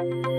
Thank you.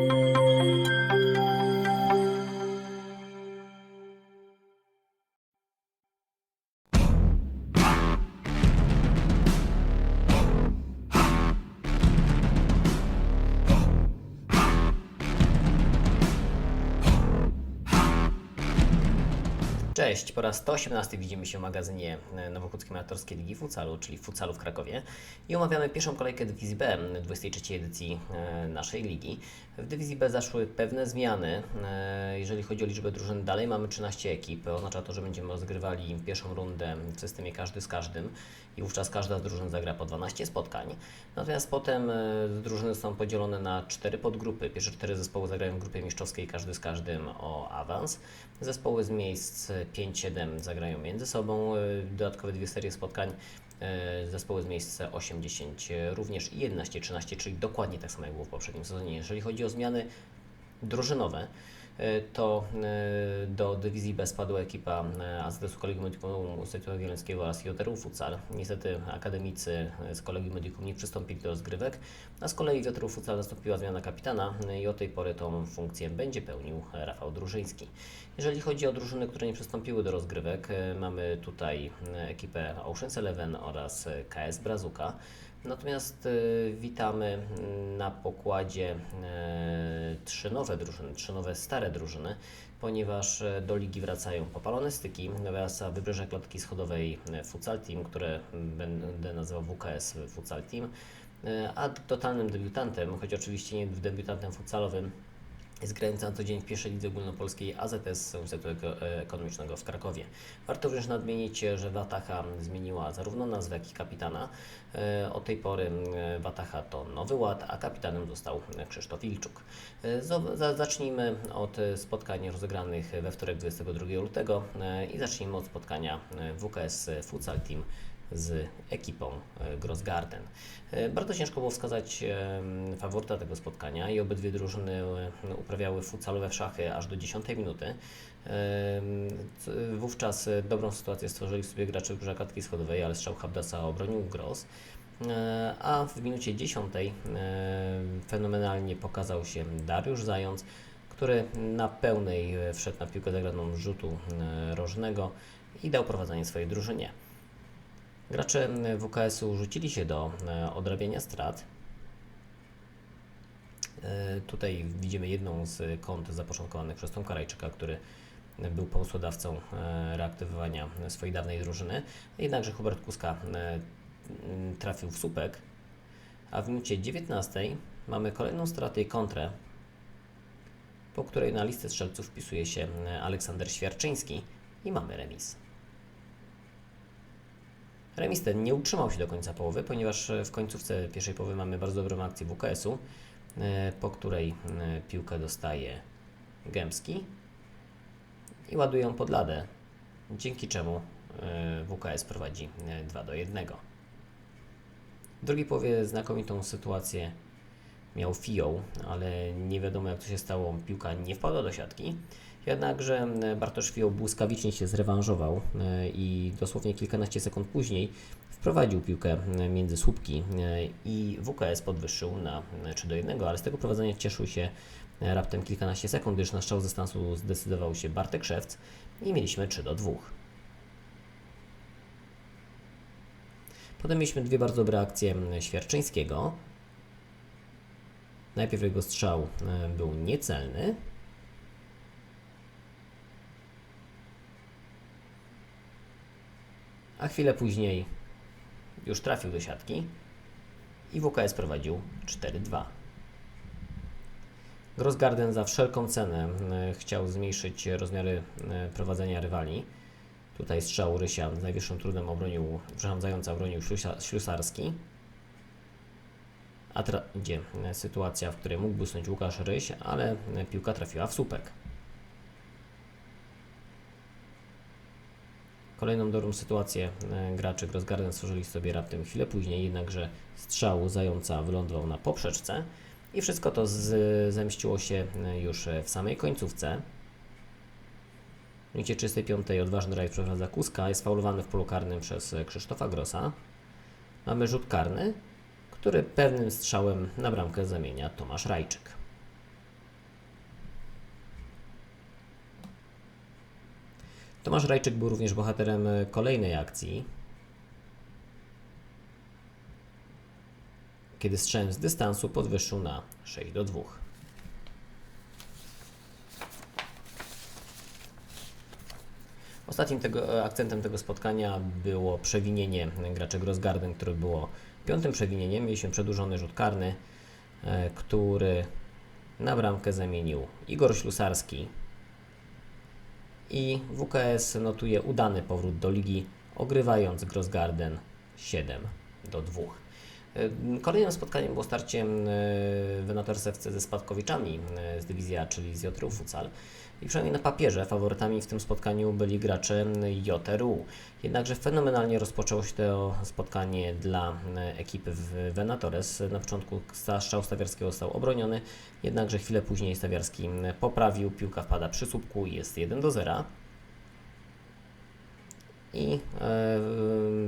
Cześć, po raz 118 widzimy się w magazynie e, Nowochódzkiej Amatorskiej Ligi Futsalu, czyli Futsalu w Krakowie i omawiamy pierwszą kolejkę Dywizji B 23 edycji e, naszej ligi. W Dywizji B zaszły pewne zmiany, e, jeżeli chodzi o liczbę drużyn. Dalej mamy 13 ekip, oznacza to, że będziemy rozgrywali pierwszą rundę w systemie każdy z każdym i wówczas każda z drużyn zagra po 12 spotkań. Natomiast potem e, drużyny są podzielone na cztery podgrupy. Pierwsze cztery zespoły zagrają w grupie mistrzowskiej, każdy z każdym o awans. Zespoły z miejsc 5-7 zagrają między sobą, e, dodatkowe dwie serie spotkań. e, Zespoły z miejsc 8-10 również i 11-13, czyli dokładnie tak samo jak było w poprzednim sezonie. Jeżeli chodzi o zmiany drużynowe, to e, do dywizji B spadła ekipa e, AZS-u Kolegium Medicum Uniwersytetu Wieluńskiego oraz JRU Futsal. Niestety akademicy e, z Kolegium Medicum nie przystąpili do rozgrywek, a z kolei w JRU Futsal nastąpiła zmiana kapitana e, i od tej pory tą funkcję będzie pełnił Rafał Drużyński. Jeżeli chodzi o drużyny, które nie przystąpiły do rozgrywek, e, mamy tutaj e, ekipę Oceans Eleven oraz e, KS Brazuka. Natomiast witamy na pokładzie trzy nowe drużyny, trzy nowe stare drużyny, ponieważ do ligi wracają popalone styki oraz Wybrzeże Klatki Schodowej Futsal Team, które będę nazywał WKS Futsal Team, a totalnym debiutantem, choć oczywiście nie debiutantem futsalowym, jest grający na co dzień w pierwszej lidze ogólnopolskiej AZS Uniwersytetu Eko- Ekonomicznego w Krakowie. Warto również nadmienić, że Wataha zmieniła zarówno nazwę, jak i kapitana. E, Od tej pory e, Wataha to Nowy Ład, a kapitanem został Krzysztof Ilczuk. E, Zacznijmy od e, spotkań rozegranych we wtorek 22 lutego e, i zacznijmy od spotkania e, WKS Futsal Team z ekipą e, Grossgarden. E, Bardzo ciężko było wskazać em, faworyta tego spotkania i obydwie drużyny e, uprawiały futsalowe szachy aż do 10 minuty. Wówczas e, dobrą sytuację stworzyli sobie gracze w Klatki Schodowej, ale strzał Habdasa obronił Gross. E, A w minucie 10 e, fenomenalnie pokazał się Dariusz Zając, który na pełnej e, wszedł na piłkę zagraną rzutu e, rożnego i dał prowadzenie swojej drużynie. Gracze WKS-u rzucili się do e, odrabiania strat. E, Tutaj widzimy jedną z kont zapoczątkowanych przez Tomka Rajczyka, który był pomysłodawcą e, reaktywowania swojej dawnej drużyny. Jednakże Hubert Kuska trafił w słupek, a w minucie 19 mamy kolejną stratę i kontrę, po której na listę strzelców wpisuje się Aleksander Świerczyński i mamy remis. Remis ten nie utrzymał się do końca połowy, ponieważ e, w końcówce pierwszej połowy mamy bardzo dobrą akcję WKS-u, e, po której e, piłkę dostaje Gębski i ładuje ją pod ladę, dzięki czemu WKS prowadzi e, 2 do 1. W drugiej połowie znakomitą sytuację miał Fioł, ale nie wiadomo jak to się stało, piłka nie wpadła do siatki. Jednakże Bartosz Fioł błyskawicznie się zrewanżował i dosłownie kilkanaście sekund później wprowadził piłkę między słupki i WKS podwyższył na e, 3 do 1, ale z tego prowadzenia cieszył się e, raptem kilkanaście sekund, gdyż na strzał z dystansu zdecydował się Bartek Szewc i mieliśmy 3 do 2. Potem mieliśmy dwie bardzo dobre akcje Świerczyńskiego. Najpierw jego strzał był niecelny. A chwilę później już trafił do siatki i WKS prowadził 4-2. Grossgarden za wszelką cenę e, chciał zmniejszyć rozmiary e, prowadzenia rywali. Tutaj strzał Rysia z najwyższym trudem obronił, przyrządzając obronił Ślusa- Ślusarski. A teraz idzie e, sytuacja, w której mógł błysnąć Łukasz Ryś, ale piłka trafiła w słupek. Kolejną dobrą sytuację e, gracze Grossgarden stworzyli sobie raptem chwilę później, jednakże strzał zająca wylądował na poprzeczce i wszystko to z, zemściło się e, już w samej końcówce. W minucie 35 odważny rajd przeprowadza Kuska, jest faulowany w polu karnym przez Krzysztofa Grossa. Mamy rzut karny, który pewnym strzałem na bramkę zamienia Tomasz Rajczyk. Tomasz Rajczyk był również bohaterem e, kolejnej akcji, kiedy strzałem z dystansu podwyższył na 6 do 2. Ostatnim tego, e, akcentem tego spotkania było przewinienie graczy Grossgarden, które było piątym przewinieniem. Mieliśmy przedłużony rzut karny, e, który na bramkę zamienił Igor Ślusarski. I WKS notuje udany powrót do ligi, ogrywając Grossgarden 7 do 2. E, Kolejnym spotkaniem było starcie e, Venators FC ze Spadkowiczami e, z dywizji A, czyli z JRU Futsal. I przynajmniej na papierze faworytami w tym spotkaniu byli gracze JRU. Jednakże fenomenalnie rozpoczęło się to spotkanie dla ekipy w Venatores. Na początku strzał Stawiarskiego został obroniony, jednakże chwilę później Stawiarski poprawił, piłka wpada przy słupku i jest 1 do 0. I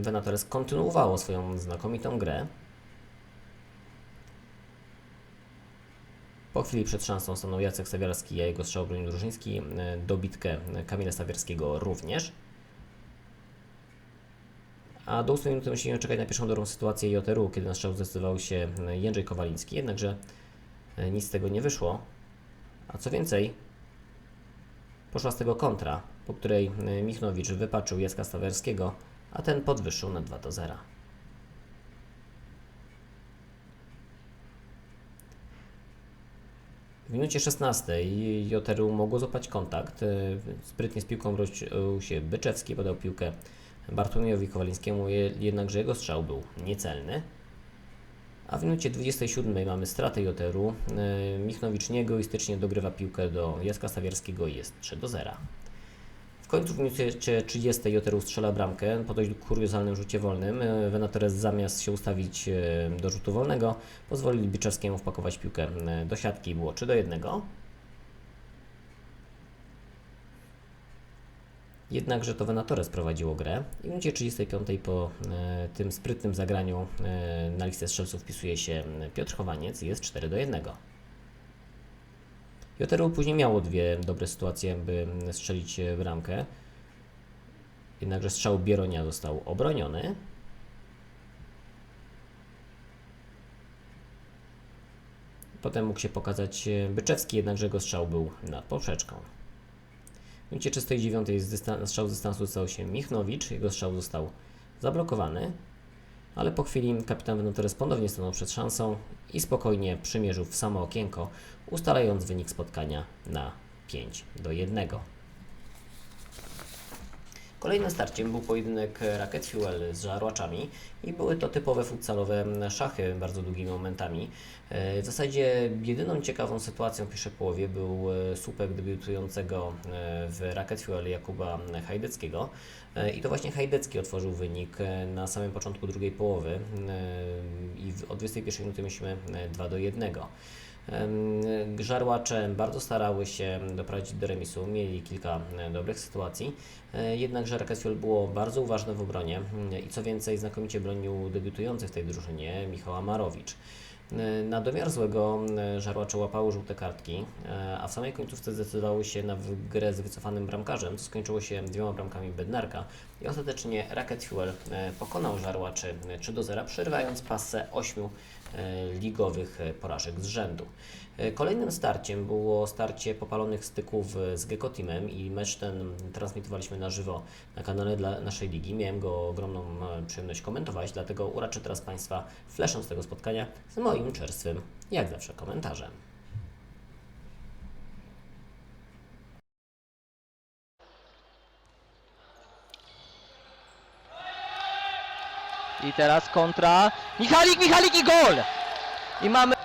Venatores kontynuowało swoją znakomitą grę. Po chwili przed szansą stanął Jacek Stawiarski, a jego strzał bronił Drużyński. E, Dobitkę Kamila Stawiarskiego również. A do 8 minuty musimy czekać na pierwszą dobrą sytuację JRU, kiedy na strzał zdecydował się Jędrzej Kowaliński. Jednakże e, nic z tego nie wyszło. A co więcej, poszła z tego kontra, po której e, Michnowicz wypaczył Jacka Stawiarskiego, a ten podwyższył na 2 do 0. minucie 16 Joteru mogło złapać kontakt. E, Sprytnie z piłką wrócił się Byczewski, podał piłkę Bartłomiejowi Kowalińskiemu, je- jednakże jego strzał był niecelny. A w minucie 27 mamy stratę Joteru. E, Michnowicz nieegoistycznie dogrywa piłkę do Jacka Stawiarskiego i jest 3 do 0. Końcu w minucie 30 Joteru strzela bramkę po dość kuriozalnym rzucie wolnym. E, Venatores zamiast się ustawić e, do rzutu wolnego pozwolili Byczewskiemu wpakować piłkę e, do siatki było 3 do 1. Jednakże to Venatores prowadziło grę i w minucie 35 po tym sprytnym zagraniu na listę strzelców wpisuje się Piotr Chowaniec i jest 4 do 1. Joteru później miało dwie dobre sytuacje, by strzelić e, bramkę. Jednakże strzał Bieronia został obroniony. Potem mógł się pokazać Byczewski, jednakże jego strzał był nad poprzeczką. W minucie 39 z dystan- strzał z dystansu stał się Michnowicz, jego strzał został zablokowany, ale po chwili kapitan Venatores ponownie stanął przed szansą i spokojnie przymierzył w samo okienko, ustalając wynik spotkania na 5 do 1. Kolejnym starciem był pojedynek Racket Fuel z żarłaczami i były to typowe futsalowe szachy bardzo długimi momentami. E, W zasadzie jedyną ciekawą sytuacją w pierwszej połowie był e, słupek debiutującego e, w Racket Fuel Jakuba Hajdeckiego i to właśnie Hajdecki otworzył wynik na samym początku drugiej połowy i w- o 21 minuty mieliśmy e, 2 do 1. Żarłacze bardzo starały się doprowadzić do remisu, mieli kilka e, dobrych sytuacji, e, jednakże Rakesfield było bardzo uważne w obronie mm, i co więcej znakomicie bronił debiutujący w tej drużynie Michał Amarowicz. E, Na domiar złego e, żarłacze łapały żółte kartki, e, a w samej końcówce zdecydowały się na grę z wycofanym bramkarzem, co skończyło się dwiema bramkami Bednarka. I ostatecznie Racket Fuel e, pokonał żarłaczy e, 3 do 0, przerywając pasę 8 e, ligowych e, porażek z rzędu. E, Kolejnym starciem było starcie popalonych styków e, z Gecko Teamem i mecz ten transmitowaliśmy na żywo na kanale dla naszej ligi. Miałem go ogromną e, przyjemność komentować, dlatego uraczę teraz Państwa fleszem z tego spotkania z moim czerstwym, jak zawsze, komentarzem. I teraz kontra. Michalik, Michalik i gol! I mamy.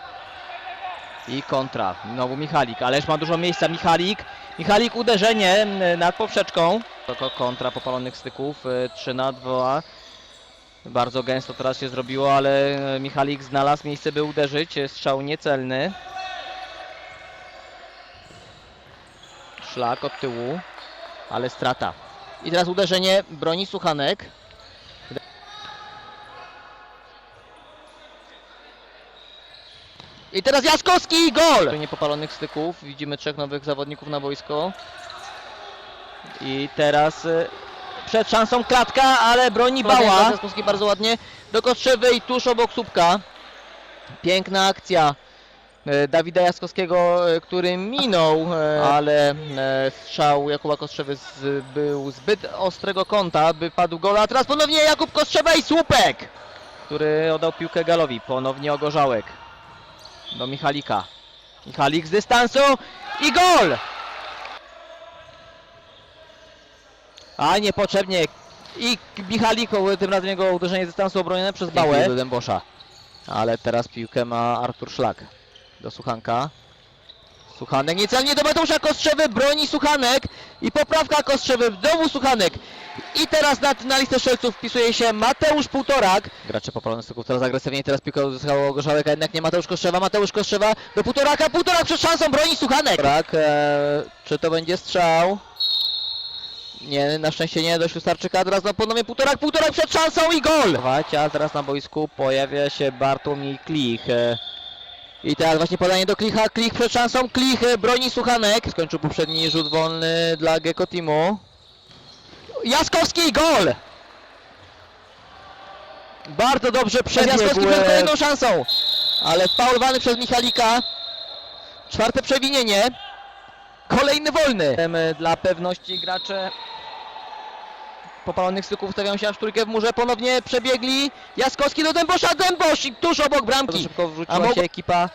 I kontra. Znowu Michalik, ależ ma dużo miejsca Michalik. Michalik uderzenie nad poprzeczką. Kontra popalonych styków. y, 3 na 2. Bardzo gęsto teraz się zrobiło, ale e, Michalik znalazł miejsce, by uderzyć. Strzał niecelny. Szlak od tyłu, ale strata. I teraz uderzenie broni Suchanek. I teraz Jaskowski gol! Niepopalonych styków. Widzimy trzech nowych zawodników na boisko. I teraz y, przed szansą klatka, ale broni Bała. Jaskowski bardzo ładnie do Kostrzewy i tuż obok słupka. Piękna akcja e, Dawida Jaskowskiego, e, który minął, ale strzał Jakuba Kostrzewy z, był zbyt ostrego kąta, by padł gol. A teraz ponownie Jakub Kostrzewa i słupek, który oddał piłkę Galowi. Ponownie Ogorzałek do Michalika. Michalik z dystansu i gol! A niepotrzebnie. I Michalik, tym razem jego uderzenie z dystansu obronione przez Bałę. do Dębosza. Ale teraz piłkę ma Artur Szlak. Do Suchanka. Suchanek niecelnie do Mateusza Kostrzewy, broni Suchanek i poprawka Kostrzewy, znowu Suchanek. I teraz na, na listę strzelców wpisuje się Mateusz Półtorak. Gracze popalone styków coraz agresywniej, teraz piłkę uzyskał Gorzałek, a jednak nie Mateusz Kostrzewa. Mateusz Kostrzewa do Półtoraka, Półtorak przed szansą, broni Suchanek. Półtorak, e, czy to będzie strzał? Nie, na szczęście nie, do Ślusarczyka, teraz na ponownie Półtorak, Półtorak przed szansą i gol! A teraz na boisku pojawia się Bartłomiej Klich. e, i teraz właśnie podanie do Klicha, Klich przed szansą, Klich e, broni Suchanek. Skończył poprzedni rzut wolny dla Gecko Teamu. Jaskowski, gol! Bardzo dobrze przed Jaskowski przed kolejną szansą. Ale faulowany przez Michalika. Czwarte przewinienie. Kolejny wolny. Dla pewności gracze popalonych styków stawiają się aż trójkę w murze. Ponownie przebiegli. Jaskowski do Dębosza, Dębosz i tuż obok bramki. Szybko wrzuciła się ekipa.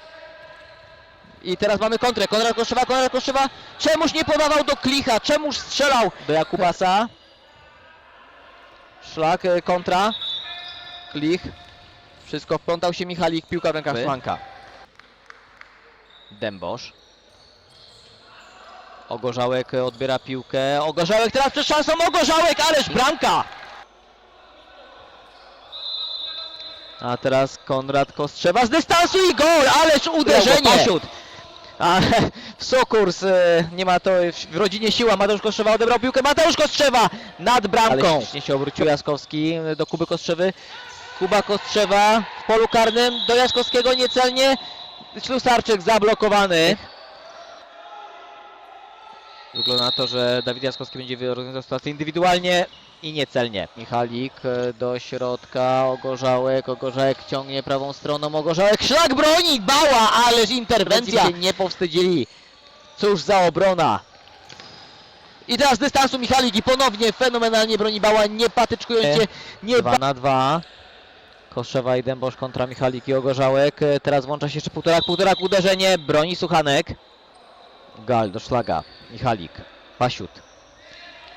I teraz mamy kontrę. Konrad Koszewa, Konrad Koszewa. Czemuż nie podawał do Klicha? Czemuż strzelał do Jakubasa? Szlak, e, kontra. Klich. Wszystko wplątał się Michalik, piłka w rękach. Szlanka. Dębosz. Ogorzałek odbiera piłkę. Ogorzałek teraz przed szansą. Ogorzałek, ależ bramka! A teraz Konrad Kostrzewa z dystansu i gol! Ależ uderzenie! Pasiut. Ale Sokurs e, nie ma to w- w rodzinie siła. Mateusz Kostrzewa odebrał piłkę. Mateusz Kostrzewa nad bramką. Ale ślicznie się obrócił Jaskowski e, do Kuby Kostrzewy. Kuba Kostrzewa w polu karnym do Jaskowskiego niecelnie. Ślusarczyk zablokowany. Wygląda na to, że Dawid Jaskowski będzie rozwiązał sytuację indywidualnie i niecelnie. Michalik e, do środka, Ogorzałek, Ogorzałek ciągnie prawą stroną, Ogorzałek, szlak broni, bała, ależ interwencja. się nie powstydzili. Cóż za obrona. I teraz z dystansu Michalik i ponownie fenomenalnie broni bała, nie patyczkując się, nie 2 na 2. Koszewa i Dębosz kontra Michalik i Ogorzałek. E, Teraz włącza się jeszcze półtorak, półtorak uderzenie, broni Suchanek. Gal do szlaga. Michalik. Pasiut.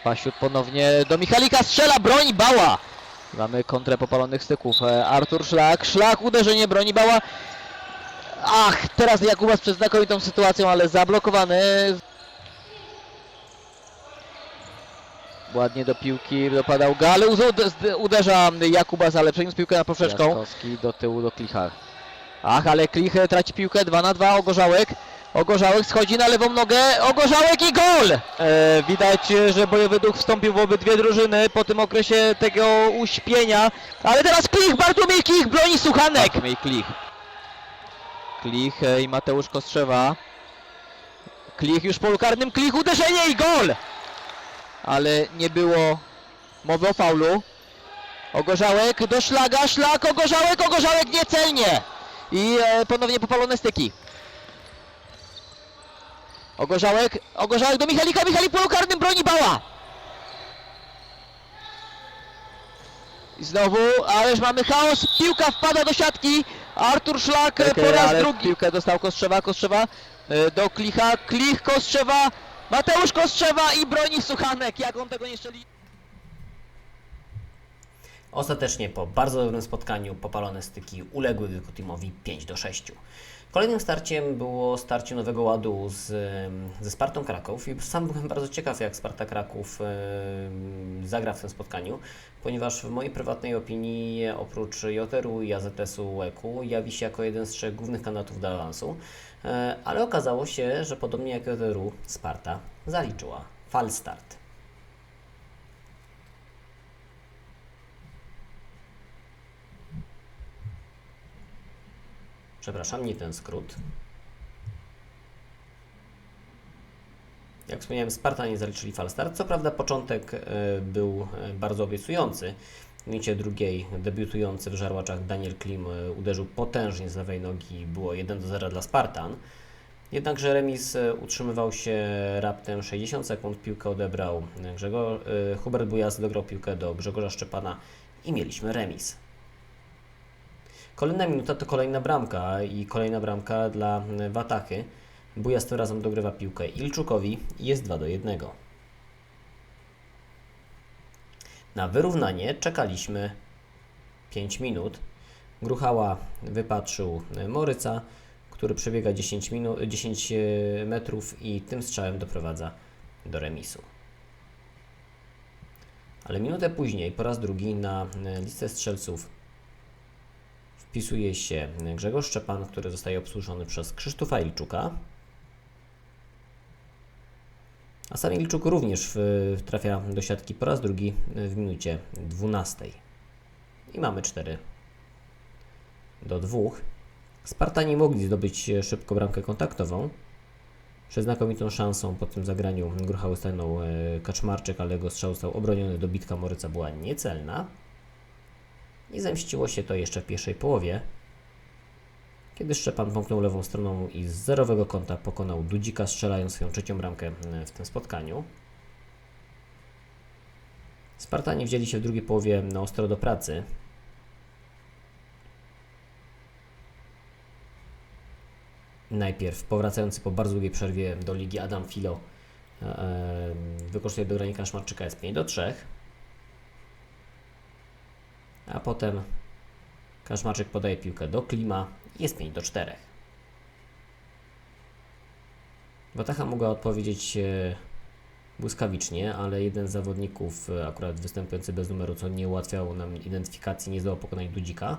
Pasiut ponownie do Michalika strzela, broni Bała. Mamy kontrę popalonych styków. E, Artur Szlak. Szlak, uderzenie, broni Bała. Ach, teraz Jakubas przed znakomitą sytuacją, ale zablokowany. Ładnie do piłki dopadał Gal. Uzo- Uderza Jakubas, ale przeniósł piłkę na poprzeczką. Jaskowski do tyłu do Klicha. Ach, ale Klich traci piłkę 2 na 2. Ogorzałek. Ogorzałek schodzi na lewą nogę. Ogorzałek i gol! E, widać, że bojowy duch wstąpił w obydwie drużyny po tym okresie tego uśpienia. Ale teraz Klich, Bartłomiej Klich broni Suchanek. Bartłomiej Klich. Klich e, i Mateusz Kostrzewa. Klich już polu karnym. Klich uderzenie i gol! Ale nie było mowy o faulu. Ogorzałek do szlaga, szlag, ogorzałek, ogorzałek niecelnie! I e, ponownie popalone styki. Ogorzałek, Ogorzałek do Michalika, Michalik polu karnym broni Bała. I znowu, ależ mamy chaos, piłka wpada do siatki, Artur Szlak e, po raz drugi. Piłkę dostał Kostrzewa, Kostrzewa e, do Klicha, Klich, Kostrzewa, Mateusz Kostrzewa i broni Suchanek, jak on tego nie strzeli. Ostatecznie po bardzo dobrym spotkaniu popalone styki uległy Wykutimowi 5 do 6. Kolejnym starciem było starcie Nowego Ładu z, ze Spartą Kraków i sam byłem bardzo ciekaw jak Sparta Kraków em, zagra w tym spotkaniu, ponieważ w mojej prywatnej opinii oprócz Joteru i AZS-u łeku jawi się jako jeden z trzech głównych kandydatów do awansu, e, ale okazało się, że podobnie jak Joteru Sparta zaliczyła falstart. Przepraszam, nie ten skrót. Jak wspomniałem, Spartanie zaliczyli falstart. Co prawda początek e, był e, bardzo obiecujący. W minucie drugiej debiutujący w żarłaczach Daniel Klim e, uderzył potężnie z lewej nogi. Było 1 do 0 dla Spartan. Jednakże remis utrzymywał się raptem 60 sekund. Piłkę odebrał Grzegorz, Hubert Bujas, dograł piłkę do Grzegorza Szczepana i mieliśmy remis. Kolejna minuta to kolejna bramka i kolejna bramka dla e, Watachy. Bujas tym razem dogrywa piłkę Ilczukowi i jest 2 do 1. Na wyrównanie czekaliśmy 5 minut. Gruchała wypatrzył e, Moryca, który przebiega 10, minut, 10 e, metrów i tym strzałem doprowadza do remisu. Ale minutę później, po raz drugi na e, listę strzelców wpisuje się Grzegorz Szczepan, który zostaje obsłużony przez Krzysztofa Ilczuka. A sam Ilczuk również w, trafia do siatki po raz drugi w minucie 12. I mamy 4 do 2. Spartanie mogli zdobyć szybko bramkę kontaktową. Przed znakomitą szansą po tym zagraniu Gruchały stanął e, Kaczmarczyk, ale jego strzał został obroniony. Dobitka Moryca była niecelna. I zemściło się to jeszcze w pierwszej połowie, kiedy Szczepan pomknął lewą stroną i z zerowego kąta pokonał Dudzika, strzelając swoją trzecią bramkę w tym spotkaniu. Spartanie wzięli się w drugiej połowie na ostro do pracy. Najpierw powracający po bardzo długiej przerwie do ligi Adam Filo e, e, wykorzystuje dogranie Kaszmarczyka jest 5 do 3. A potem Kaszmarczyk podaje piłkę do Klima jest 5 do 4. Wataha mogła odpowiedzieć e, błyskawicznie, ale jeden z zawodników, e, akurat występujący bez numeru, co nie ułatwiało nam identyfikacji, nie zdołał pokonać Dudzika.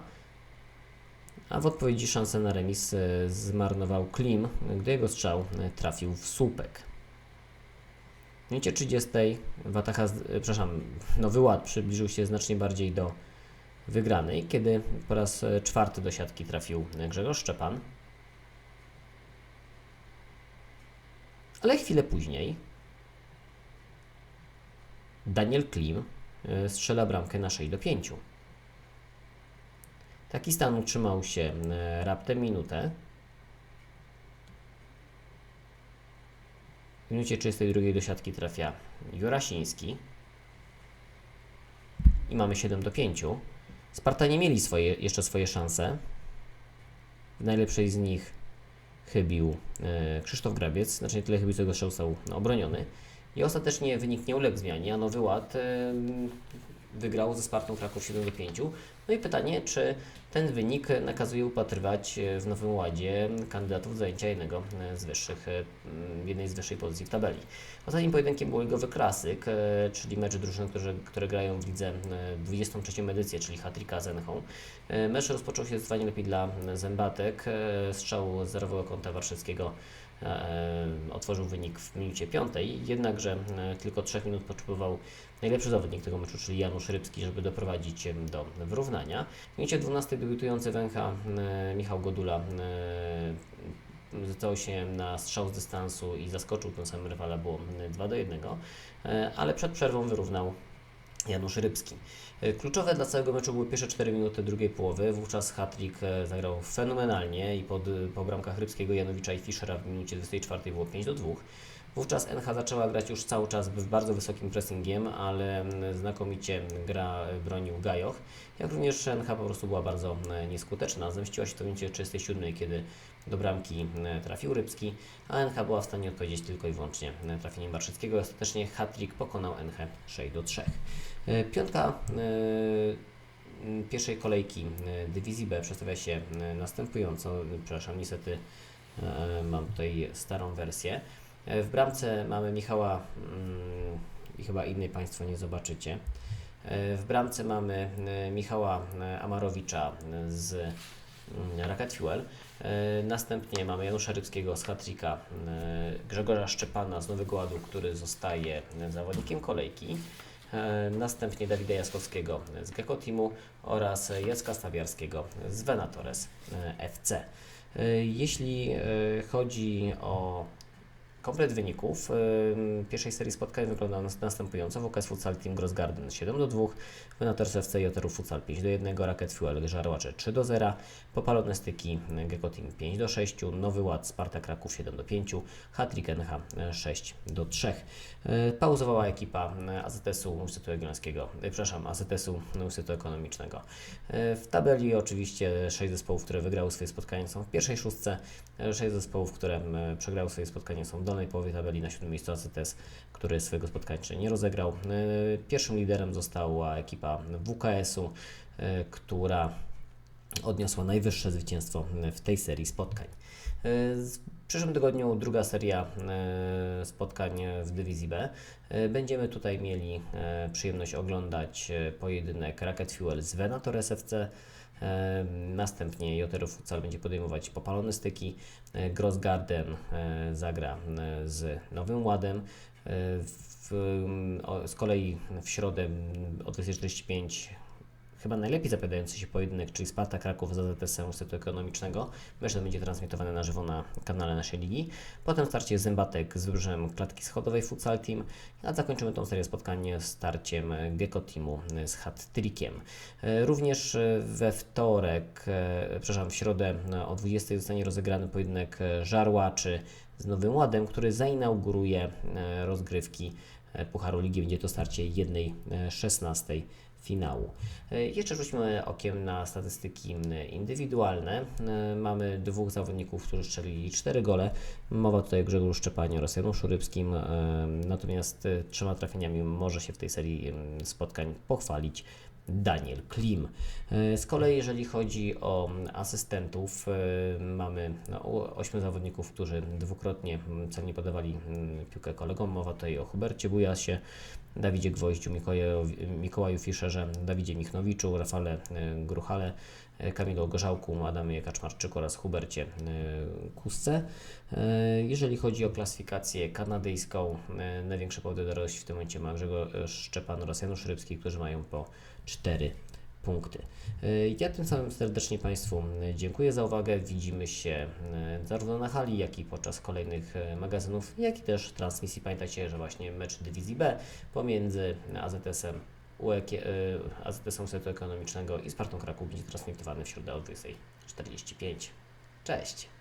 A w odpowiedzi szansę na remis e, zmarnował Klim, gdy jego strzał trafił w słupek. W minucie 30 Wataha, przepraszam, Nowy Ład przybliżył się znacznie bardziej do wygranej, kiedy po raz e, czwarty do siatki trafił Grzegorz Szczepan. Ale chwilę później Daniel Klim e, strzela bramkę na 6 do 5. Taki stan utrzymał się e, raptem minutę. W minucie 32 do siatki trafia Jurasiński. I mamy 7 do 5. Spartanie mieli swoje, jeszcze swoje szanse. W najlepszej z nich chybił e, Krzysztof Grabiec, znaczy nie tyle chybił, co jego strzał został obroniony. I ostatecznie wynik nie uległ zmianie, a Nowy Ład e, wygrał ze Spartą Kraków 7 do 5. No i pytanie, czy ten wynik nakazuje upatrywać e, w Nowym Ładzie kandydatów zajęcia jednego e, z wyższych, e, jednej z wyższej pozycji w tabeli. Ostatnim pojedynkiem był ligowy klasyk, czyli mecz drużyn, które, które grają w lidze e, 23 edycję, czyli Hatrika z Mecz rozpoczął się zdecydowanie lepiej dla Zębatek. Strzał z zerowego kąta Warszyckiego e, otworzył wynik w minucie piątej, jednakże e, tylko 3 minut potrzebował najlepszy zawodnik tego meczu, czyli Janusz Rybski, żeby doprowadzić do wyrównania. W minucie 12 debiutujący Węcha e, Michał Godula e, zdecydował się na strzał z dystansu i zaskoczył tym samym rywala, było 2 do 1, e, ale przed przerwą wyrównał Janusz Rybski. E, Kluczowe dla całego meczu były pierwsze 4 minuty drugiej połowy. Wówczas Hatrik zagrał fenomenalnie i pod, po bramkach Rybskiego, Janowicza i Fischera w minucie 24 było 5 do 2. Wówczas NH zaczęła grać już cały czas w bardzo wysokim pressingiem, ale znakomicie gra e, bronił Gajoch. Jak również NH po prostu była bardzo e, nieskuteczna. Zemściła się to w minucie 37, kiedy do bramki e, trafił Rybski, a NH była w stanie odpowiedzieć tylko i wyłącznie trafieniem Barszyckiego. Ostatecznie hat-trick pokonał NH 6 do 3. E, Piątka e, pierwszej kolejki dywizji B przedstawia się następująco. Przepraszam, niestety mam tutaj starą wersję. W bramce mamy Michała mm, i chyba innej Państwo nie zobaczycie. W bramce mamy Michała Amarowicza z Rocket Fuel. E, Następnie mamy Janusza Rybskiego z Hatrika, e, Grzegorza Szczepana z Nowego Ładu, który zostaje zawodnikiem kolejki. E, Następnie Dawida Jaskowskiego z Gecko Teamu oraz Jacka Stawiarskiego z Venatores FC. Jeśli chodzi o Komplet wyników pierwszej serii spotkań wyglądał nas- następująco. WKS Futsal Team Grossgarden 7 do 2, Venators FC Joteru Futsal 5 do 1, Racket Fuel Żarłacze 3 do 0, Popalone Styki Gecko Team 5 do 6, Nowy Ład Spartak Kraków 7 do 5, Hatrik NH 6 do 3. E, Pauzowała ekipa AZS-u Uniwersytetu Jagiellońskiego, e, przepraszam, AZS-u Uniwersytetu Ekonomicznego. E, W tabeli oczywiście 6 zespołów, które wygrały swoje spotkania są w pierwszej szóstce, 6 zespołów, które przegrały swoje spotkania są w dolnej połowie tabeli, na siódmym miejscu AZS, który swojego spotkania nie rozegrał. E, Pierwszym liderem została ekipa WKS-u, e, która odniosła najwyższe zwycięstwo w tej serii spotkań. E, W przyszłym tygodniu druga seria spotkań w dywizji B. Będziemy tutaj mieli przyjemność oglądać pojedynek Racket Fuel z Venator SFC. Następnie Jotero Futsal będzie podejmować popalone styki. E, Grossgarden e, zagra e, z Nowym Ładem. W, z kolei w środę o 20.45 chyba najlepiej zapowiadający się pojedynek, czyli Sparta Kraków z AZS-em Uniwersytetu Ekonomicznego. Mecz ten będzie transmitowany na żywo na kanale naszej ligi. Potem starcie Zębatek z wybrzeżem klatki schodowej Futsal Team, a zakończymy tą serię spotkań starciem Gecko Teamu z Hat-Trickiem. E, Również we wtorek, e, przepraszam, w środę o 20 zostanie rozegrany pojedynek Żarłaczy z Nowym Ładem, który zainauguruje e, rozgrywki e, Pucharu Ligi. Będzie to starcie 1-16 finału. E, Jeszcze rzućmy okiem na statystyki indywidualne. E, Mamy dwóch zawodników, którzy strzelili 4 gole. Mowa tutaj o Grzegorzu Szczepanie oraz Januszu Rybskim. e, Natomiast trzema trafieniami może się w tej serii spotkań pochwalić Daniel Klim. E, Z kolei jeżeli chodzi o asystentów, e, mamy no, o- ośmiu zawodników, którzy dwukrotnie mm, celnie podawali mm, piłkę kolegom. Mowa tutaj o Hubercie Bujasie, Dawidzie Gwoździu, Mikołaju, Fischerze, Dawidzie Michnowiczu, Rafale e, Gruchale, Kamilu Gorzałku, Adamie Kaczmarczyku oraz Hubercie e, Kusce. E, Jeżeli chodzi o klasyfikację kanadyjską, e, największe powody do radości w tym momencie ma Grzegorz Szczepan oraz Janusz Rybski, którzy mają po 4 punkty. Ja tym samym serdecznie Państwu dziękuję za uwagę. Widzimy się zarówno na hali, jak i podczas kolejnych magazynów, jak i też transmisji. Pamiętajcie, że właśnie mecz dywizji B pomiędzy AZS-em UEK, e, AZS-em Uniwersytetu Ekonomicznego i Spartą Kraków będzie transmitowany w środę o 20.45. Cześć!